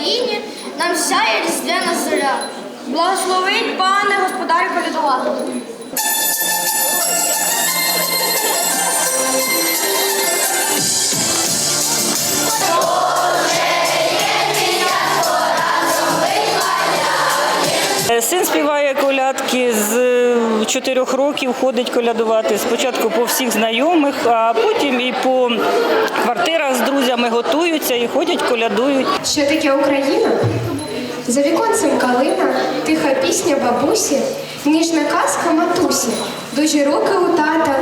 Україні нам сяє різдвяна зоря. Благословить пане господарю політувати. Е, син співає колядки з е, чотирьох років, ходить колядувати спочатку по всіх знайомих, а потім і по друзями готуються і ходять, колядують. Що таке Україна? За віконцем калина, тиха пісня бабусі, ніжна казка матусі, дужі руки у тата,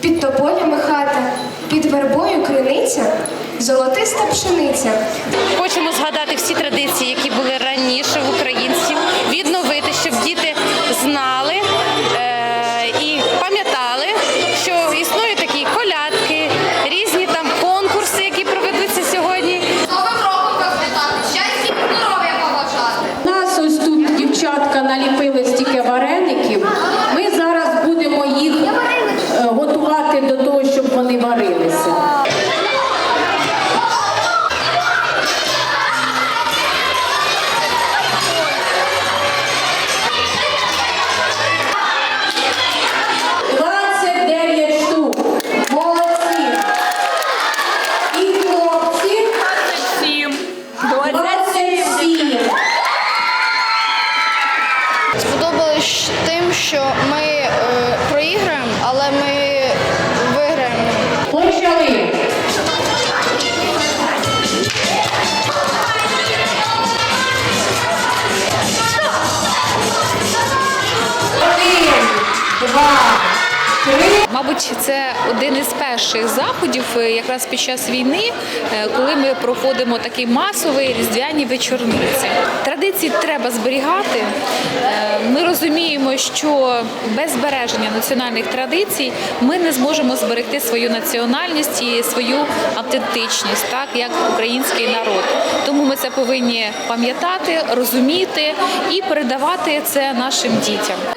під тополями хата, під вербою криниця, золотиста пшениця. Хочемо згадати всі традиції, які були раніше в українців, наліпили стільки вареників. Ми зараз будемо їх е, готувати до того, щоб вони варилися. Два, три. Мабуть, це один із перших заходів, е, якраз під час війни, е, коли ми проходимо такий масовий різдвяні вечорниці. Традиції треба зберігати. Е, Ми розуміємо, що без збереження національних традицій ми не зможемо зберегти свою національність і свою автентичність, так як український народ. Тому ми це повинні пам'ятати, розуміти і передавати це нашим дітям.